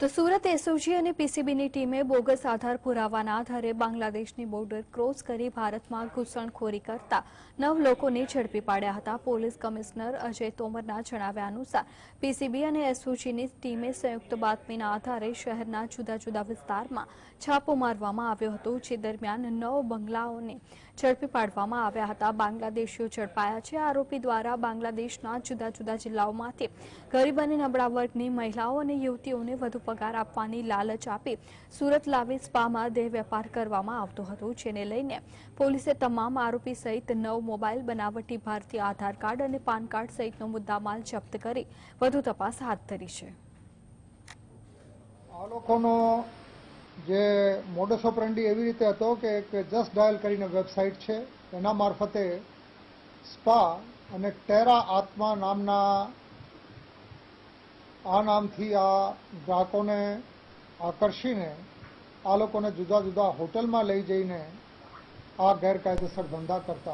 તો સુરત એસઓજી અને પીસીબીની ટીમે બોગસ આધાર પુરાવાના આધારે બાંગ્લાદેશની બોર્ડર ક્રોસ કરી ભારતમાં ઘૂસણખોરી કરતા નવ લોકોને ઝડપી પાડ્યા હતા. પોલીસ કમિશનર અજય તોમરના જણાવ્યા અનુસાર પીસીબી અને એસઓજીની ટીમે સંયુક્ત બાતમીના આધારે શહેરના જુદા જુદા વિસ્તારમાં છાપો મારવામાં આવ્યો હતો, જે દરમિયાન નવ બંગલાઓને ઝડપી પાડવામાં આવ્યા હતા. બાંગ્લાદેશીઓ ઝડપાયા છે. આરોપી દ્વારા બાંગ્લાદેશના જુદા જુદા જિલ્લાઓમાંથી ગરીબ અને નબળા વર્ગની મહિલાઓ અને યુવતીઓને વધુ પગાર આપવાની લાલચ આપી સુરત લાવી સ્પામાં દેહ વેપાર કરવામાં આવતો હતો, જેને લઈને પોલીસે તમામ આરોપી સહિત નવ મોબાઈલ બનાવટી ભારતીય આધાર કાર્ડ અને પાન કાર્ડ સહિતનો મુદ્દામાલ જપ્ત કરી વધુ તપાસ હાથ ધરી છે. આ લોકોનો જે મોડસ ઓપરેન્ડી એવી રીતે હતો કે એક જસ્ટ ડાયલ કરીને વેબસાઇટ છે, એના મારફતે સ્પા અને ટેરા આત્મા નામના આ નામથી આ ગ્રાહકોને આકર્ષીને, આ લોકોને જુદા જુદા હોટલમાં લઈ જઈને આ ગેરકાયદેસર ધંધા કરતા